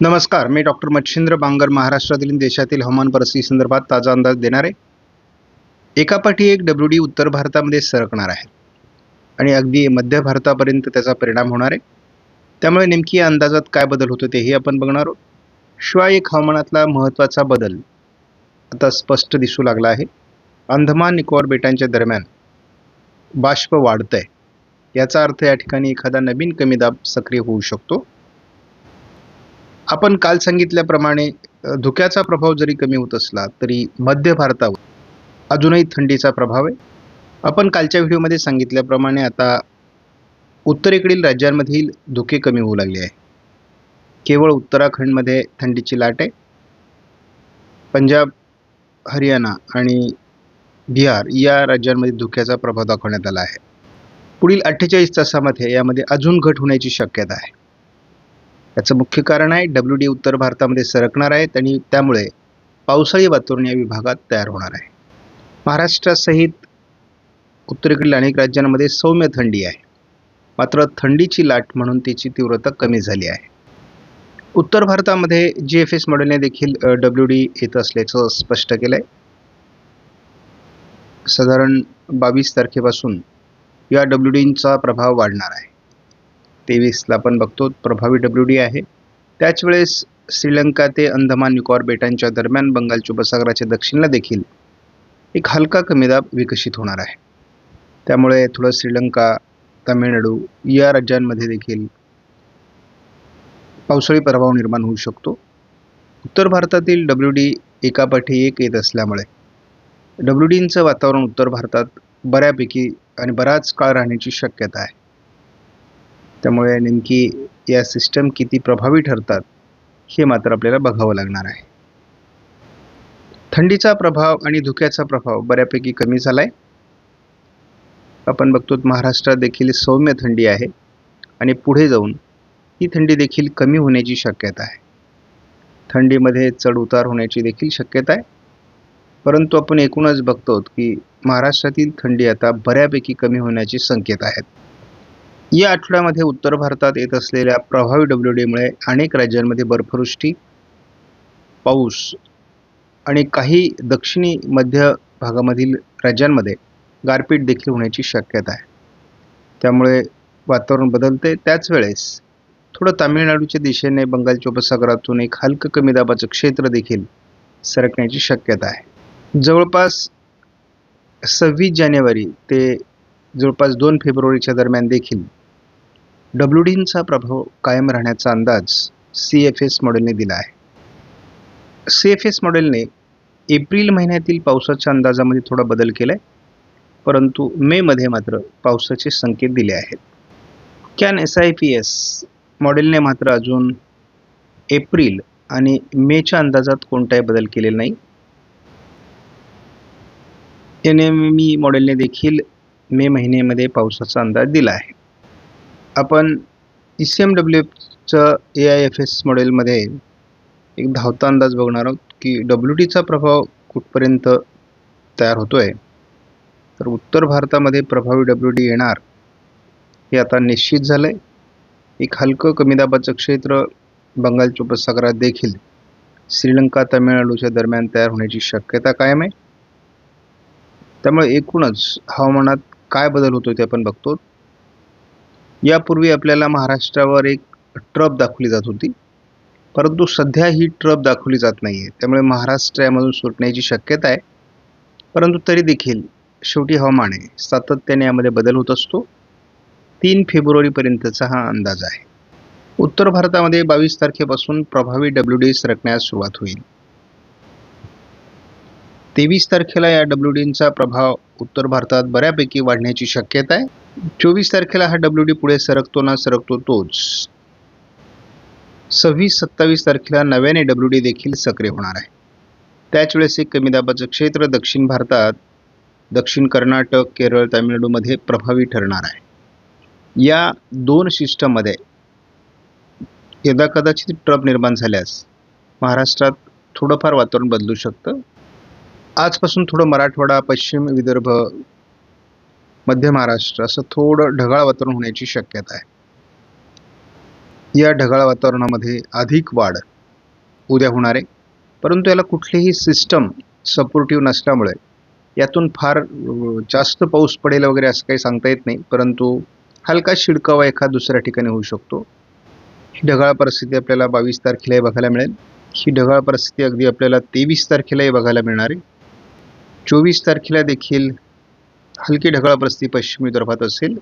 नमस्कार मी डॉक्टर मच्छिंद्र बांगर महाराष्ट्रातील देशातील हवामान परिस्थिती संदर्भात ताजा अंदाज देणार. आहे एकापाठी एक डब्ल्यू डी उत्तर भारतामध्ये सरकणार आहे आणि अगदी मध्य भारतापर्यंत त्याचा परिणाम होणार आहे. त्यामुळे नेमकी या अंदाजात काय बदल होतो तेही आपण बघणार आहोत. शिवाय एक हवामानातला महत्त्वाचा बदल आता स्पष्ट दिसू लागला आहे. अंदमान निकोबार बेटांच्या दरम्यान बाष्प वाढतंय. याचा अर्थ या ठिकाणी एखादा नवीन कमी दाब सक्रिय होऊ शकतो. आपण काल सांगितल्याप्रमाणे धुक्याचा प्रभाव जरी कमी होत असला तरी मध्य भारतावर अजूनही थंडीचा प्रभाव आहे. आपण कालच्या व्हिडिओमध्ये सांगितल्याप्रमाणे आता उत्तरेकडील राज्यांमधील धुके कमी होऊ लागले आहे. केवळ उत्तराखंडमध्ये थंडीची लाट आहे. पंजाब हरियाणा आणि बिहार या राज्यांमध्ये धुक्याचा प्रभाव दाखवण्यात आला आहे. पुढील अठ्ठेचाळीस तासामध्ये यामध्ये अजून घट होण्याची शक्यता आहे. याचं मुख्य कारण आहे डब्ल्यू डी उत्तर भारतामध्ये सरकणार आहेत आणि त्यामुळे पावसाळी वातावरण या विभागात तयार होणार आहे. महाराष्ट्रासहित उत्तरेकडील अनेक राज्यांमध्ये सौम्य थंडी आहे. मात्र थंडीची लाट म्हणून तिची तीव्रता कमी झाली आहे. उत्तर भारतामध्ये जी एफ एस मॉडेलने देखील डब्ल्यू डी येत असल्याचं स्पष्ट केलं आहे साधारण बावीस तारखेपासून या डब्ल्यू डींचा प्रभाव वाढणार आहे. तेवीसला आपण बघतो. प्रभावी डब्ल्यू डी आहे. त्याच वेळेस श्रीलंका ते अंदमान निकोबार बेटांच्या दरम्यान बंगालच्या उपसागराच्या दक्षिणला देखील एक हलका कमी दाब विकसित होणार आहे. त्यामुळे थोडं श्रीलंका तामिळनाडू या राज्यांमध्ये देखील पावसाळी प्रभाव निर्माण होऊ शकतो. उत्तर भारतातील डब्ल्यू डी एकापाठी एक येत असल्यामुळे डब्ल्यू डींचं वातावरण उत्तर भारतात बऱ्यापैकी आणि बराच काळ राहण्याची शक्यता आहे. त्यामुळे नेमकी या सिस्टम किती प्रभावी ठरतात हे मात्र आपल्याला बघावं लागणार आहे. थंडीचा प्रभाव आणि धुक्याचा प्रभाव बऱ्यापैकी कमी झाला आहे आपण बघतो महाराष्ट्रात देखील सौम्य थंडी आहे आणि पुढे जाऊन ही थंडी देखील कमी होण्याची शक्यता आहे. थंडीमध्ये चढउतार होण्याची देखील शक्यता आहे. परंतु आपण एकूणच बघतो की महाराष्ट्रातील थंडी आता बऱ्यापैकी कमी होण्याचे संकेत आहेत. या आठवड्यामध्ये उत्तर भारतात येत असलेल्या प्रभावी डब्ल्यू डीमुळे अनेक राज्यांमध्ये बर्फवृष्टी पाऊस आणि काही दक्षिणी मध्य भागामधील राज्यांमध्ये गारपीट देखील होण्याची शक्यता आहे. त्यामुळे वातावरण बदलते. त्याच वेळेस थोडं तामिळनाडूच्या दिशेने बंगालच्या उपसागरातून एक हलकं कमी दाबाचं क्षेत्र देखील सरकण्याची शक्यता आहे. जवळपास सव्वीस जानेवारी ते जवळपास दोन फेब्रुवारीच्या दरम्यान देखील डब्ल्यू डींचा प्रभाव कायम राहण्याचा अंदाज सी एफ एस मॉडेलने दिला आहे. सी एफ एस मॉडेलने एप्रिल महिन्यातील पावसाच्या अंदाजामध्ये थोडा बदल केला आहे परंतु मेमध्ये मात्र पावसाचे संकेत दिले आहेत. CanSIPS मॉडेलने मात्र अजून एप्रिल आणि मेच्या अंदाजात कोणताही बदल केलेला नाही. एन एम ई मॉडेलने देखील मे महिन्यामध्ये पावसाचा अंदाज दिला आहे. आपण ई सी एम डब्ल्यू एफचं ए आय एफ एस मॉडेलमध्ये एक धावता अंदाज बघणार आहोत की डब्ल्यू टीचा प्रभाव कुठपर्यंत तयार होतो आहे तर उत्तर भारतामध्ये प्रभावी डब्ल्यू डी येणार हे आता निश्चित झालं आहे एक हलकं कमी दाबाचं क्षेत्र बंगालच्या उपसागरात देखील श्रीलंका तामिळनाडूच्या दरम्यान तयार होण्याची शक्यता कायम आहे. त्यामुळे एकूणच हवामानात काय बदल होतो ते आपण बघतो यापूर्वी आपल्याला महाराष्ट्रावर एक ट्रप दाखवली जात होती. परंतु सध्या ही ट्रप दाखवली जात नाही आहे त्यामुळे महाराष्ट्र यामधून सुटण्याची शक्यता आहे. परंतु तरी देखील शेवटी हवामान आहे. सातत्याने यामध्ये बदल होत असतो. तीन फेब्रुवारीपर्यंतचा हा अंदाज आहे. उत्तर भारतामध्ये बावीस तारखेपासून प्रभावी डब्ल्यू डी सरकण्यास सुरुवात होईल. तेवीस तारखेला या डब्ल्यू डीचा प्रभाव उत्तर भारतात बऱ्यापैकी वाढण्याची शक्यता आहे. चोवीस तारखेला हा डब्ल्यू डी पुढे सरकतो ना सरकतो तोच. सव्वीस सत्तावीस तारखेला नव्याने डब्ल्यू डी देखील सक्रिय होणार आहे. त्याच वेळेस एक कमी दाबाचं क्षेत्र दक्षिण भारतात दक्षिण कर्नाटक केरळ तामिळनाडूमध्ये प्रभावी ठरणार आहे. या दोन सिस्टममध्ये यदा कदाचित ट्रप निर्माण झाल्यास महाराष्ट्रात थोडंफार वातावरण बदलू शकतं. आजपासून थोडं मराठवाडा पश्चिम विदर्भ मध्य महाराष्ट्र असं थोडं ढगाळ वातावरण होण्याची शक्यता आहे. या ढगाळ वातावरणामध्ये अधिक वाढ उद्या होणार आहे. परंतु याला कुठलीही सिस्टम सपोर्टिव्ह नसल्यामुळे यातून फार जास्त पाऊस पडेल वगैरे असं काही सांगता येत नाही. परंतु हलका शिडकावा एखाद दुसऱ्या ठिकाणी होऊ शकतो. ही ढगाळ परिस्थिती आपल्याला बावीस तारखेलाही बघायला मिळेल. ही ढगाळ परिस्थिती अगदी आपल्याला तेवीस तारखेलाही बघायला मिळणार आहे. चोवीस तारखेला देखील हलकी ढगाळ परिस्थिती पश्चिमी विदर्भात असेल.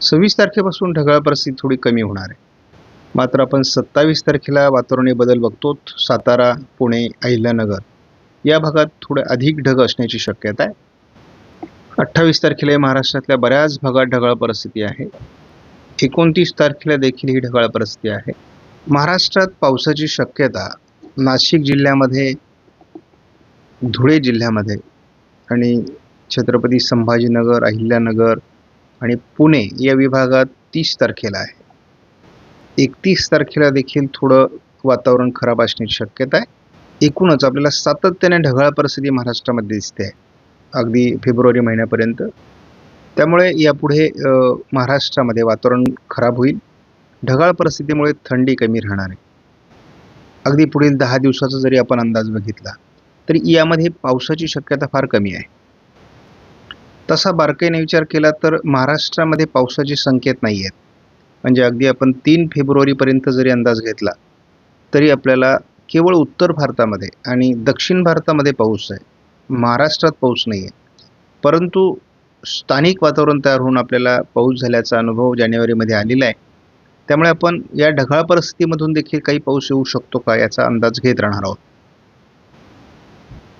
सव्वीस तारखेपासून ढगाळ परिस्थिती थोडी कमी होणार आहे. मात्र आपण सत्तावीस तारखेला वातावरणीय बदल बघतो सातारा पुणे अहिल्यानगर या भागात थोडे अधिक ढग असण्याची शक्यता आहे. अठ्ठावीस तारखेला महाराष्ट्रातल्या बऱ्याच भागात ढगाळ परिस्थिती आहे. एकोणतीस तारखेला देखील ही ढगाळ परिस्थिती आहे. महाराष्ट्रात पावसाची शक्यता नाशिक जिल्ह्यामध्ये धुळे जिल्ह्यामध्ये. आणि छत्रपती संभाजीनगर अहिल्यानगर आणि पुणे या विभागात तीस तारखेला आहे. एकतीस तारखेला देखील थोडं वातावरण खराब असण्याची शक्यता आहे. एकूणच आपल्याला सातत्याने ढगाळ परिस्थिती महाराष्ट्रामध्ये दिसते. आहे अगदी फेब्रुवारी महिन्यापर्यंत. त्यामुळे यापुढे महाराष्ट्रामध्ये वातावरण खराब होईल. ढगाळ परिस्थितीमुळे थंडी कमी राहणार आहे. अगदी पुढील दहा दिवसाचा जरी आपण अंदाज बघितला तरी यामध्ये पावसाची शक्यता फार कमी आहे. तसा बारकाईने विचार केला तर महाराष्ट्रामध्ये पावसाचे संकेत नाही आहेत म्हणजे अगदी आपण तीन फेब्रुवारीपर्यंत जरी अंदाज घेतला तरी आपल्याला केवळ उत्तर भारतामध्ये आणि दक्षिण भारतामध्ये पाऊस आहे. महाराष्ट्रात पाऊस नाही आहे परंतु स्थानिक वातावरण तयार होऊन आपल्याला पाऊस झाल्याचा अनुभव जानेवारीमध्ये आलेला आहे. त्यामुळे आपण या ढगाळ परिस्थितीमधून देखील काही पाऊस येऊ शकतो का याचा अंदाज घेत राहणार आहोत.